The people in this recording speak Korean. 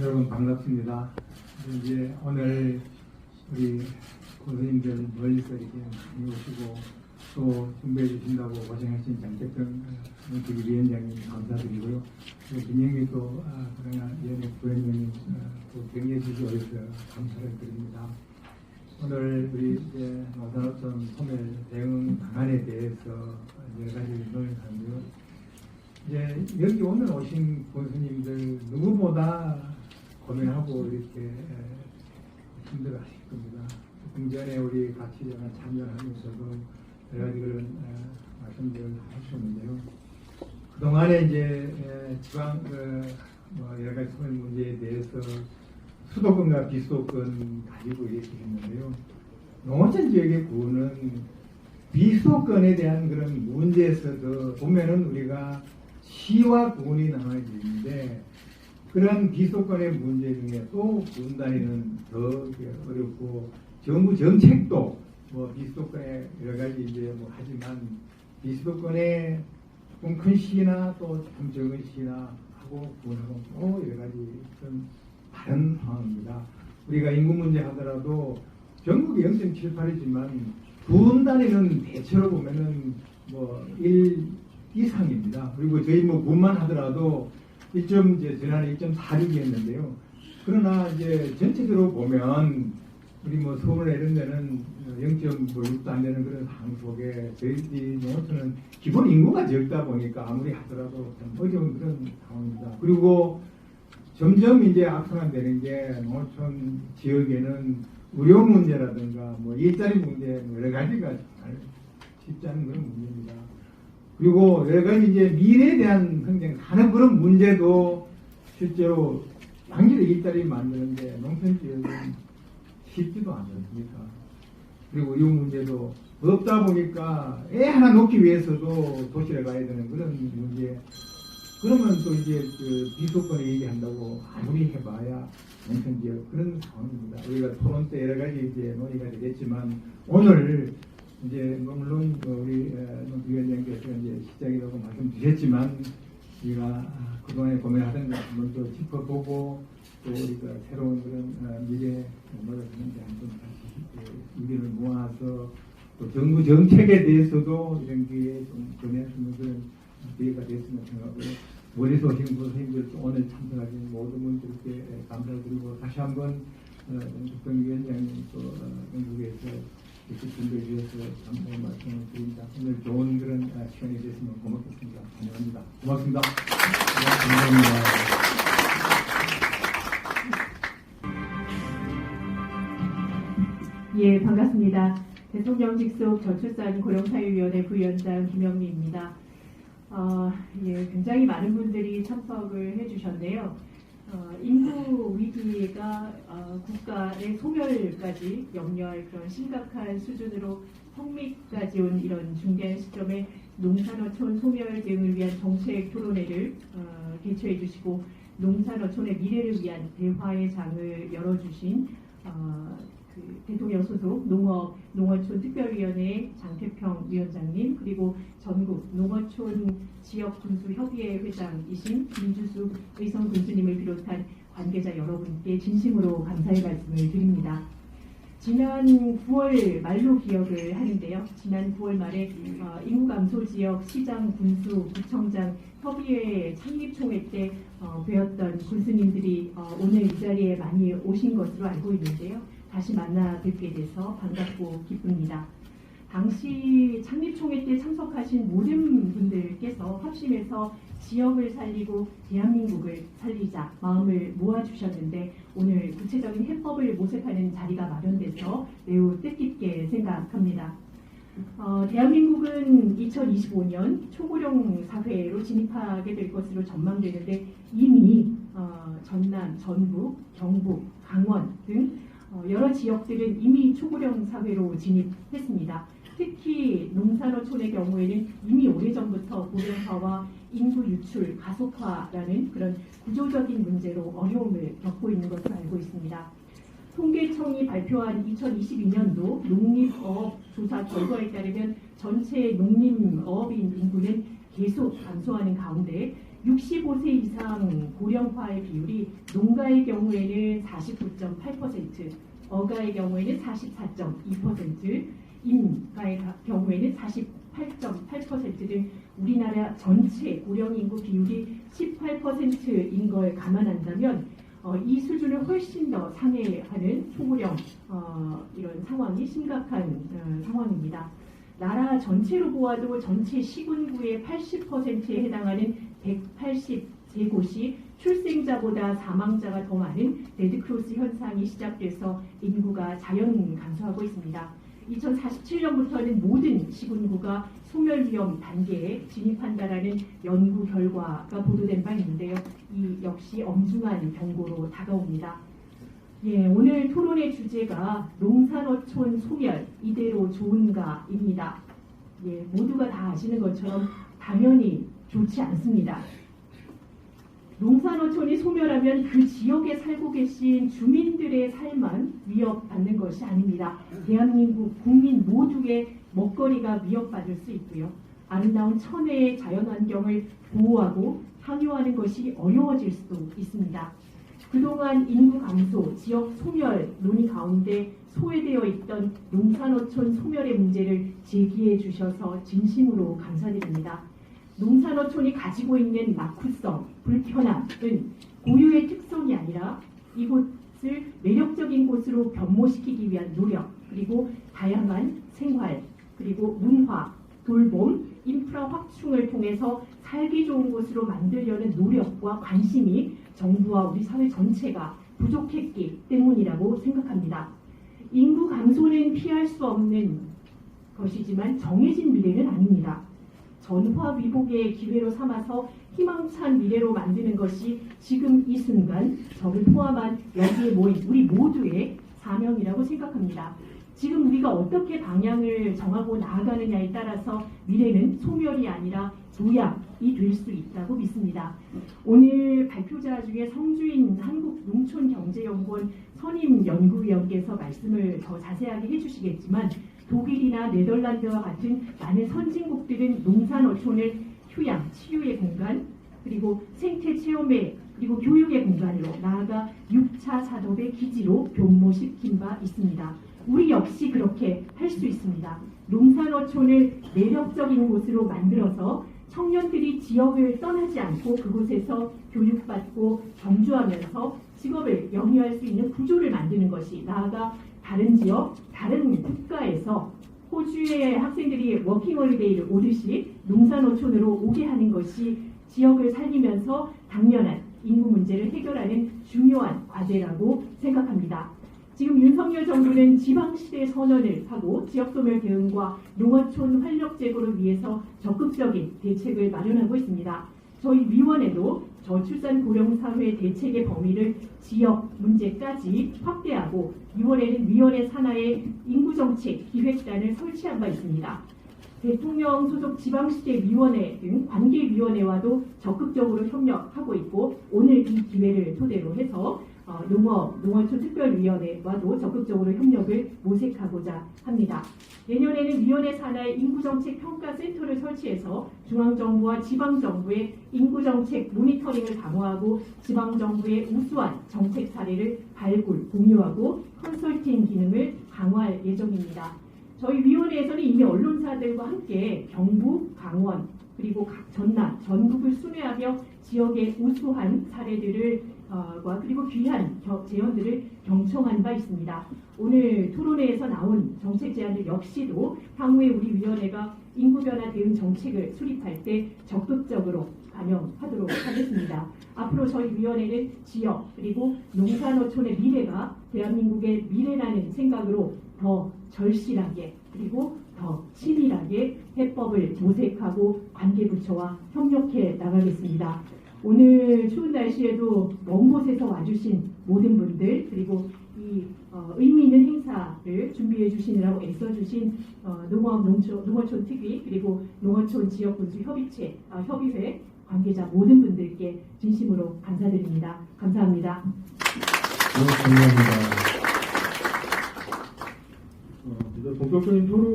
여러분 반갑습니다. 이제 오늘 우리 고수님들 멀리서 이렇게 오시고 또 준비해 주신다고 고생하신 정책위 위원장님 감사드리고요. 또 김영기 또 아, 그러나 위원회 부회장님 아, 또 격려해 주셔서 감사를 드립니다. 오늘 우리 이제 노산어촌 소멸 대응 방안에 대해서 여러 가지 의논을 하는데요. 이제 여기 오늘 오신 교수님들 누구보다 고민하고 이렇게 에, 힘들어 하실 겁니다. 조금 전에 우리 같이 제가 참여하면서도 여러 가지 그런 에, 말씀들을 하셨는데요. 그동안에 이제 에, 지방 그, 뭐 여러 가지 소멸 문제에 대해서 수도권과 비수도권 가지고 이렇게 했는데요. 농어촌 지역의 구는 비수도권에 대한 그런 문제에서도 보면은 우리가 시와 구분이 나눠져 있는데 그런 비수도권의 문제 중에 또 구분 단위는 더 어렵고 정부 정책도 뭐 비수도권에 여러 가지 이제 뭐 하지만 비수도권에 조금 큰 시나 또 좀 적은 시나 하고 구분하고 또 여러 가지 좀 다른 상황입니다. 우리가 인구 문제 하더라도 전국이 0.78이지만 구분 단위는 대체로 보면은 뭐 1 이상입니다. 그리고 저희 뭐 군만 하더라도 1. 이제 지난해 1.46이었는데요. 그러나 이제 전체적으로 보면 우리 뭐 서울 이런 데는 0.6도 안 되는 그런 속에 저희들이 농어촌은 기본 인구가 적다 보니까 아무리 하더라도 좀 어려운 그런 상황입니다. 그리고 점점 이제 악순환되는 게 농어촌 지역에는 의료 문제라든가 뭐 일자리 문제 뭐 여러 가지가 잘 쉽지 않은 그런 문제입니다. 그리고 여러 가지 이제 미래에 대한 흥정 하는 그런 문제도 실제로 양질의 일자리 만드는데 농촌 지역은 쉽지도 않습니까? 그리고 이 문제도 없다 보니까 애 하나 놓기 위해서도 도시를 가야 되는 그런 문제. 그러면 또 이제 그 비속권에 얘기한다고 아무리 해봐야 농촌 지역 그런 상황입니다. 우리가 토론 때 여러 가지 이제 논의가 되겠지만 오늘 이제 뭐 물론 그 우리 위원장께서 이제 시작이라고 말씀 주셨지만 우리가 아, 그동안에 고민하던 것 한번 또 짚어보고 또 우리가 새로운 그런 어, 미래 뭐가 되는지 한번 다시 그 의견을 모아서 또 정부 정책에 대해서도 이런 기회에 좀 있는 그런 기회가 됐으면 생각하고 멀리서 오신 선생님들 또 오늘 참석하신 모든 분들께 감사드리고 다시 한번 어, 정국병 위원장님 또 어, 영국에서 이렇게 준비해 주셔서 감사의 말씀을 드립니다. 오늘 좋은 그런 아, 시간이 됐으면 고맙겠습니다. 감사합니다. 고맙습니다. 네, 감사합니다. 예, 반갑습니다. 대통령 직속 저출산 고령사회위원회 부위원장 김영미입니다. 어, 예, 굉장히 많은 분들이 참석을 해주셨네요. 어, 인구 위기가 어, 국가의 소멸까지 염려할 그런 심각한 수준으로 성미까지 온 이런 중대한 시점에 농산어촌 소멸 대응을 위한 정책 토론회를 어, 개최해 주시고 농산어촌의 미래를 위한 대화의 장을 열어주신 어, 그 대통령 소속 농업 농어촌 특별위원회 장태평 위원장님 그리고 전국 농어촌 지역 군수 협의회 회장이신 김주수 의성 군수님을 비롯한 관계자 여러분께 진심으로 감사의 말씀을 드립니다. 지난 9월 말로 기억을 하는데요. 지난 9월 말에 어, 인구 감소 지역 시장 군수 구청장 협의회 창립 총회 때 어, 배웠던 군수님들이 어, 오늘 이 자리에 많이 오신 것으로 알고 있는데요. 다시 만나 뵙게 돼서 반갑고 기쁩니다. 당시 창립총회 때 참석하신 모든 분들께서 합심해서 지역을 살리고 대한민국을 살리자 마음을 모아주셨는데 오늘 구체적인 해법을 모색하는 자리가 마련돼서 매우 뜻깊게 생각합니다. 어, 대한민국은 2025년 초고령 사회로 진입하게 될 것으로 전망되는데 이미 어, 전남, 전북, 경북, 강원 등 어, 여러 지역들은 이미 초고령 사회로 진입했습니다. 특히 농산어촌의 경우에는 이미 오래전부터 고령화와 인구 유출 가속화라는 그런 구조적인 문제로 어려움을 겪고 있는 것으로 알고 있습니다. 통계청이 발표한 2022년도 농림어업 조사 결과에 따르면 전체 농림어업인 인구는 계속 감소하는 가운데 65세 이상 고령화의 비율이 농가의 경우에는 49.8%, 어가의 경우에는 44.2%, 임가의 가- 경우에는 48.8%등 우리나라 전체 고령 인구 비율이 18%인 걸 감안한다면 어, 이 수준을 훨씬 더 상회하는 초고령 어, 이런 상황이 심각한 어, 상황입니다. 나라 전체로 보아도 전체 시군구의 80%에 해당하는 180제곳이 출생자보다 사망자가 더 많은 레드크로스 현상이 시작돼서 인구가 자연 감소하고 있습니다. 2047년부터는 모든 시군구가 소멸 위험 단계에 진입한다라는 연구 결과가 보도된 바 있는데요. 이 역시 엄중한 경고로 다가옵니다. 예, 오늘 토론의 주제가 농산어촌 소멸 이대로 좋은가입니다. 예, 모두가 다 아시는 것처럼 당연히 좋지 않습니다. 농산어촌이 소멸하면 그 지역에 살고 계신 주민들의 삶만 위협받는 것이 아닙니다. 대한민국 국민 모두의 먹거리가 위협받을 수 있고요. 아름다운 천혜의 자연환경을 보호하고 향유하는 것이 어려워질 수도 있습니다. 그동안 인구 감소, 지역 소멸 논의 가운데 소외되어 있던 농산어촌 소멸의 문제를 제기해 주셔서 진심으로 감사드립니다. 농산어촌이 가지고 있는 낙후성, 불편함은 고유의 특성이 아니라 이곳을 매력적인 곳으로 변모시키기 위한 노력, 그리고 다양한 생활, 그리고 문화, 돌봄, 인프라 확충을 통해서 살기 좋은 곳으로 만들려는 노력과 관심이 정부와 우리 사회 전체가 부족했기 때문이라고 생각합니다. 인구 감소는 피할 수 없는 것이지만 정해진 미래는 아닙니다. 전화 위복의 기회로 삼아서 희망찬 미래로 만드는 것이 지금 이 순간 저를 포함한 여기에 모인 우리 모두의 사명이라고 생각합니다. 지금 우리가 어떻게 방향을 정하고 나아가느냐에 따라서 미래는 소멸이 아니라 조약이 될 수 있다고 믿습니다. 오늘 발표자 중에 성주인 한국농촌경제연구원 선임 연구위원께서 말씀을 더 자세하게 해주시겠지만 독일이나 네덜란드와 같은 많은 선진국들은 농산어촌을 휴양, 치유의 공간, 그리고 생태 체험의 그리고 교육의 공간으로 나아가 6차 산업의 기지로 변모시킨 바 있습니다. 우리 역시 그렇게 할 수 있습니다. 농산어촌을 매력적인 곳으로 만들어서 청년들이 지역을 떠나지 않고 그곳에서 교육받고 경주하면서 직업을 영위할 수 있는 구조를 만드는 것이 나아가 다른 지역, 다른 국가에서 호주의 학생들이 워킹홀리데이를 오듯이 농산어촌으로 오게 하는 것이 지역을 살리면서 당면한 인구 문제를 해결하는 중요한 과제라고 생각합니다. 지금 윤석열 정부는 지방시대 선언을 하고 지역소멸 대응과 농어촌 활력 제고를 위해서 적극적인 대책을 마련하고 있습니다. 저희 위원회도 저출산 고령 사회 대책의 범위를 지역 문제까지 확대하고 위원회는 위원회 산하에 인구정책 기획단을 설치한 바 있습니다. 대통령 소속 지방시대위원회 등 관계위원회와도 적극적으로 협력하고 있고 오늘 이 기회를 토대로 해서 어, 농업, 농어촌 특별위원회와도 적극적으로 협력을 모색하고자 합니다. 내년에는 위원회 산하에 인구정책 평가센터를 설치해서 중앙정부와 지방정부의 인구정책 모니터링을 강화하고 지방정부의 우수한 정책 사례를 발굴, 공유하고 컨설팅 기능을 강화할 예정입니다. 저희 위원회에서는 이미 언론사들과 함께 경북, 강원, 그리고 각 전남, 전국을 순회하며 지역의 우수한 사례들을 어, 과 그리고 귀한 겨- 제언들을 경청한 바 있습니다. 오늘 토론회에서 나온 정책 제안들 역시도 향후에 우리 위원회가 인구 변화 대응 정책을 수립할 때 적극적으로 반영하도록 하겠습니다. 앞으로 저희 위원회는 지역 그리고 농산어촌의 미래가 대한민국의 미래라는 생각으로 더 절실하게 그리고 더 치밀하게 해법을 모색하고 관계부처와 협력해 나가겠습니다. 오늘 추운 날씨에도 먼 곳에서 와주신 모든 분들 그리고 이 어, 의미 있는 행사를 준비해 주시느라고 애써주신 어, 농업 농촌 농어촌 특위 그리고 농어촌 지역 군수 협의체 아, 협의회 관계자 모든 분들께 진심으로 감사드립니다. 감사합니다. 네, 감사합니다. 어, 이제 본격적인 토론에